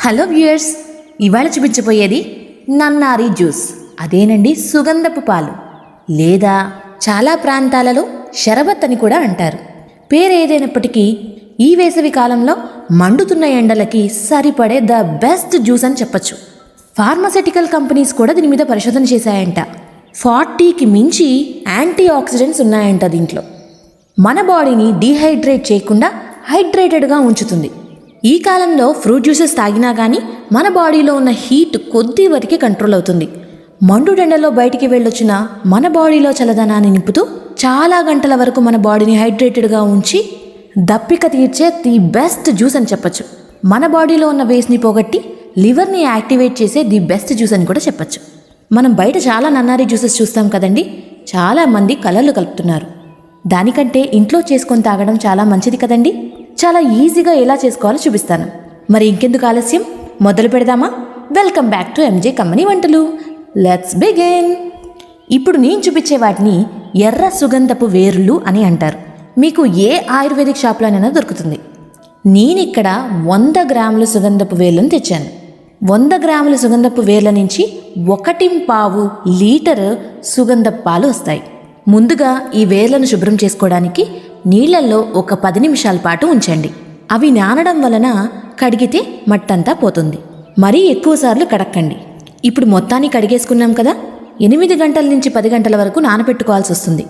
Hello viewers ఇవాళ చూపించబోయేది నన్నారి juice. అదేనండి సుగంధపు పాలు. లేదా చాలా ప్రాంతాలలో షరబత్ అని కూడా అంటారు. పేరు ఏదైనప్పటికీ ఈ వేసవి కాలంలో మండుతున్న ఎండలకి సరిపడే ద బెస్ట్ జ్యూస్ అని చెప్పచ్చు. ఫార్మసిటికల్ కంపెనీస్ కూడా దీని మీద పరిశోధన చేశాయంట. ఫార్టీకి మించి యాంటీ ఆక్సిడెంట్స్ ఉన్నాయంట దీంట్లో. మన బాడీని డీహైడ్రేట్ చేయకుండా హైడ్రేటెడ్గా ఉంచుతుంది. ఈ కాలంలో ఫ్రూట్ జ్యూసెస్ తాగినా కానీ మన బాడీలో ఉన్న హీట్ కొద్ది వరకే కంట్రోల్ అవుతుంది. మండుడెండలో బయటికి వెళ్ళొచ్చిన మన బాడీలో చల్లదనాన్ని నింపుతూ చాలా గంటల వరకు మన బాడీని హైడ్రేటెడ్గా ఉంచి దప్పిక తీర్చే ది బెస్ట్ జ్యూస్ అని చెప్పచ్చు. మన బాడీలో ఉన్న వేస్ట్ని పోగొట్టి లివర్ని యాక్టివేట్ చేసే ది బెస్ట్ జ్యూస్ అని కూడా చెప్పొచ్చు. మనం బయట చాలా నన్నారి జ్యూసెస్ చూస్తాం కదండి చాలా మంది కలర్లు కలుపుతున్నారు. దానికంటే ఇంట్లో చేసుకొని తాగడం చాలా మంచిది కదండి. చాలా ఈజీగా ఎలా చేసుకోవాలో చూపిస్తాను. మరి ఇంకెందుకు ఆలస్యం? మొదలు పెడదామా? Welcome back to MJ company వంటలు. Let's begin. ఇప్పుడు నేను చూపించే వాటిని ఎర్ర సుగంధపు వేర్లు అని అంటారు. మీకు ఏ ఆయుర్వేదిక్ షాప్లోనైనా దొరుకుతుంది. నేను ఇక్కడ వంద గ్రాముల సుగంధపు వేర్లను తెచ్చాను. వంద గ్రాముల సుగంధపు వేర్ల నుంచి ఒకటి పావు లీటర్ సుగంధ పాలు వస్తాయి. ముందుగా ఈ వేర్లను శుభ్రం చేసుకోవడానికి నీళ్ళల్లో ఒక పది నిమిషాల పాటు ఉంచండి. అవి నానడం వలన కడిగితే మట్టంతా పోతుంది. మరీ ఎక్కువసార్లు కడక్కండి. ఇప్పుడు మొత్తాన్ని కడిగేసుకున్నాం కదా? ఎనిమిది గంటల నుంచి పది గంటల వరకు నానబెట్టుకోవాల్సి వస్తుంది.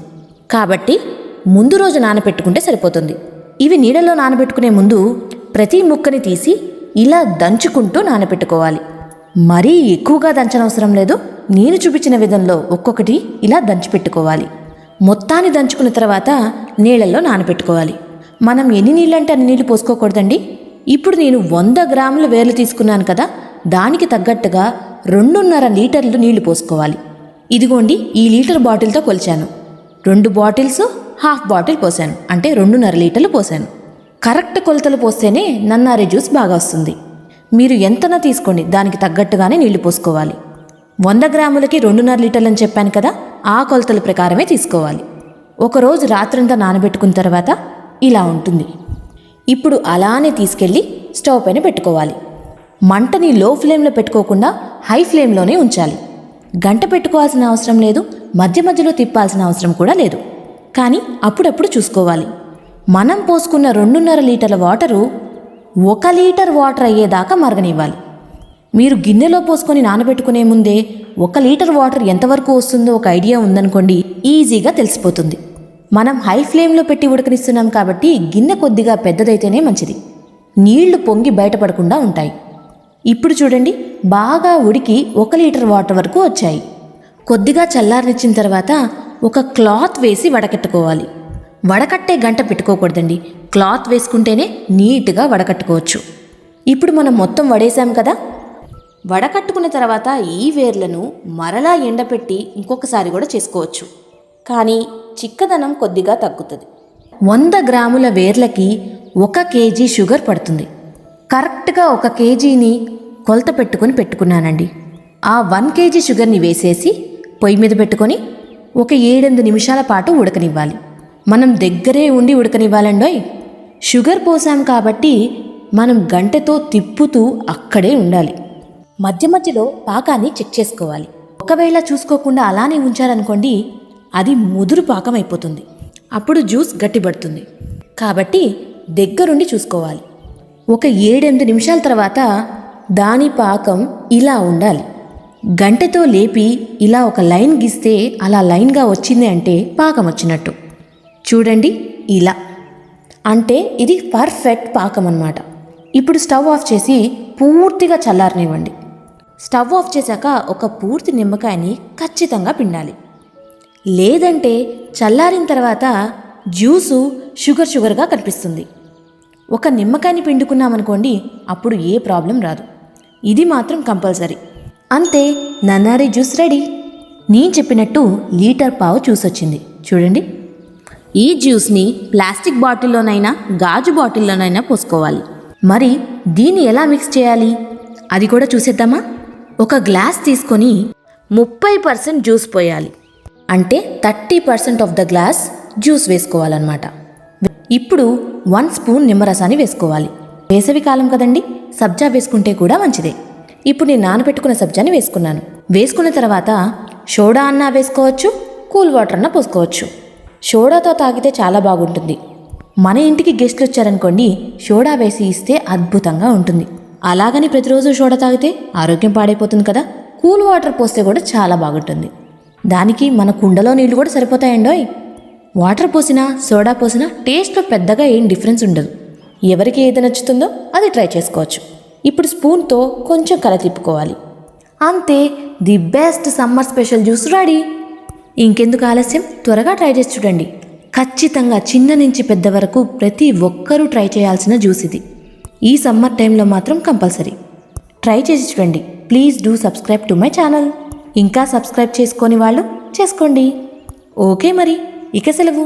కాబట్టి ముందు రోజు నానబెట్టుకుంటే సరిపోతుంది. ఇవి నీడలో నానబెట్టుకునే ముందు ప్రతి ముక్కని తీసి ఇలా దంచుకుంటూ నానబెట్టుకోవాలి. మరీ ఎక్కువగా దంచనవసరం లేదు. నేను చూపించిన విధంలో ఒక్కొక్కటి ఇలా దంచిపెట్టుకోవాలి. మొత్తాన్ని దంచుకున్న తర్వాత నీళ్ళల్లో నానబెట్టుకోవాలి. మనం ఎన్ని నీళ్ళంటే అన్ని నీళ్ళు పోసుకోకూడదండి? ఇప్పుడు నేను వంద గ్రాముల వేర్లు తీసుకున్నాను కదా దానికి తగ్గట్టుగా రెండున్నర లీటర్లు నీళ్ళు పోసుకోవాలి. ఇదిగోండి ఈ లీటర్ బాటిల్తో కొలిచాను. రెండు బాటిల్స్ హాఫ్ బాటిల్ పోసాను. అంటే రెండున్నర లీటర్లు పోసాను. కరెక్ట్ కొలతలు పోస్తేనే నన్నారి జ్యూస్ బాగా వస్తుంది. మీరు ఎంతనా తీసుకోండి దానికి తగ్గట్టుగానే నీళ్ళు పోసుకోవాలి. వంద గ్రాములకి రెండున్నర లీటర్లు అని చెప్పాను కదా ఆ కొలతల ప్రకారమే తీసుకోవాలి. ఒకరోజు రాత్రంతా నానబెట్టుకున్న తర్వాత ఇలా ఉంటుంది. ఇప్పుడు అలానే తీసుకెళ్ళి స్టవ్ పైన పెట్టుకోవాలి. మంటని లో ఫ్లేమ్లో పెట్టుకోకుండా హై ఫ్లేమ్లోనే ఉంచాలి. గంట పెట్టుకోవాల్సిన అవసరం లేదు మధ్య మధ్యలో తిప్పాల్సిన అవసరం కూడా లేదు. కానీ అప్పుడప్పుడు చూసుకోవాలి. మనం పోసుకున్న రెండున్నర లీటర్ల వాటరు ఒక లీటర్ వాటర్ అయ్యేదాకా మరగనివ్వాలి. మీరు గిన్నెలో పోసుకొని నానబెట్టుకునే ముందే ఒక లీటర్ వాటర్ ఎంతవరకు వస్తుందో ఒక ఐడియా ఉందనుకోండి ఈజీగా తెలిసిపోతుంది. మనం హై ఫ్లేమ్లో పెట్టి ఉడకనిస్తున్నాం కాబట్టి గిన్నె కొద్దిగా పెద్దదైతేనే మంచిది. నీళ్ళు పొంగి బయటపడకుండా ఉంటాయి. ఇప్పుడు చూడండి బాగా ఉడికి ఒక లీటర్ వాటర్ వరకు వచ్చాయి. కొద్దిగా చల్లారనిచ్చిన తర్వాత ఒక క్లాత్ వేసి వడకట్టుకోవాలి. వడకట్టే గంట పెట్టుకోకూడదండి. క్లాత్ వేసుకుంటేనే నీట్గా వడకట్టుకోవచ్చు. ఇప్పుడు మనం మొత్తం వడేసాం కదా వడకట్టుకున్న తర్వాత ఈ వేర్లను మరలా ఎండపెట్టి ఇంకొకసారి కూడా చేసుకోవచ్చు. కానీ చిక్కదనం కొద్దిగా తగ్గుతుంది. వంద గ్రాముల వేర్లకి ఒక కేజీ షుగర్ పడుతుంది. కరెక్ట్గా ఒక కేజీని కొలత పెట్టుకొని పెట్టుకున్నానండి. ఆ వన్ కేజీ షుగర్ని వేసేసి పొయ్యి మీద పెట్టుకొని ఒక ఏడెనిమిది నిమిషాల పాటు ఉడకనివ్వాలి. మనం దగ్గరే ఉండి ఉడకనివ్వాలండోయ్ షుగర్ పోసాం కాబట్టి మనం గంటతో తిప్పుతూ అక్కడే ఉండాలి. మధ్య మధ్యలో పాకాన్ని చెక్ చేసుకోవాలి. ఒకవేళ చూసుకోకుండా అలానే ఉంచారనుకోండి అది ముదురు పాకం అయిపోతుంది. అప్పుడు జ్యూస్ గట్టిపడుతుంది. కాబట్టి దగ్గరుండి చూసుకోవాలి. ఒక ఏడెనిమిది నిమిషాల తర్వాత దాని పాకం ఇలా ఉండాలి. గంటెతో లేపి ఇలా ఒక లైన్ గీస్తే అలా లైన్గా వచ్చింది అంటే పాకం వచ్చినట్టు. చూడండి ఇలా. అంటే ఇది పర్ఫెక్ట్ పాకం అన్నమాట. ఇప్పుడు స్టవ్ ఆఫ్ చేసి పూర్తిగా చల్లారనివ్వండి. స్టవ్ ఆఫ్ చేశాక ఒక పూర్తి నిమ్మకాయని ఖచ్చితంగా పిండాలి. లేదంటే చల్లారిన తర్వాత జ్యూసు షుగర్ షుగర్గా కనిపిస్తుంది. ఒక నిమ్మకాయని పిండుకున్నామనుకోండి అప్పుడు ఏ ప్రాబ్లం రాదు. ఇది మాత్రం కంపల్సరీ. అంతే నన్నారి జ్యూస్ రెడీ. నేను చెప్పినట్టు లీటర్ పావు జ్యూస్ వచ్చింది. చూడండి. ఈ జ్యూస్ని ప్లాస్టిక్ బాటిల్లోనైనా గాజు బాటిల్లోనైనా పోసుకోవాలి. మరి దీన్ని ఎలా మిక్స్ చేయాలి? అది కూడా చూసేద్దామా? ఒక గ్లాస్ తీసుకొని ముప్పై పర్సెంట్ జ్యూస్ పోయాలి. అంటే thirty percent of the glass juice వేసుకోవాలన్నమాట. ఇప్పుడు వన్ స్పూన్ నిమ్మరసాన్ని వేసుకోవాలి. వేసవి కాలం కదండి సబ్జా వేసుకుంటే కూడా మంచిదే. ఇప్పుడు నేను నానబెట్టుకున్న సబ్జాని వేసుకున్నాను. వేసుకున్న తర్వాత సోడా అన్నా వేసుకోవచ్చు కూల్ వాటర్ అన్నా పోసుకోవచ్చు. సోడాతో తాగితే చాలా బాగుంటుంది. మన ఇంటికి గెస్ట్లు వచ్చారనుకోండి సోడా వేసి ఇస్తే అద్భుతంగా ఉంటుంది. అలాగని ప్రతిరోజు సోడా తాగితే ఆరోగ్యం పాడైపోతుంది కదా. కూల్ వాటర్ పోస్తే కూడా చాలా బాగుంటుంది. దానికి మన కుండలో నీళ్ళు కూడా సరిపోతాయండోయ్ వాటర్ పోసినా సోడా పోసినా టేస్ట్లో పెద్దగా ఏం డిఫరెన్స్ ఉండదు. ఎవరికి ఏది నచ్చుతుందో అది ట్రై చేసుకోవచ్చు. ఇప్పుడు స్పూన్తో కొంచెం కల తిప్పుకోవాలి. అంతే the best summer special juice ready. ఇంకెందుకు ఆలస్యం? త్వరగా ట్రై చేసి చూడండి. ఖచ్చితంగా చిన్న నుంచి పెద్ద వరకు ప్రతి ఒక్కరూ ట్రై చేయాల్సిన జ్యూస్ ఇది. ఈ సమ్మర్ టైంలో మాత్రం కంపల్సరీ. ట్రై చేసి చూడండి. Please do subscribe to my channel. ఇంకా సబ్స్క్రైబ్ చేసుకోని వాళ్ళు చేసుకోండి. ఓకే మరి. ఇక సెలవు.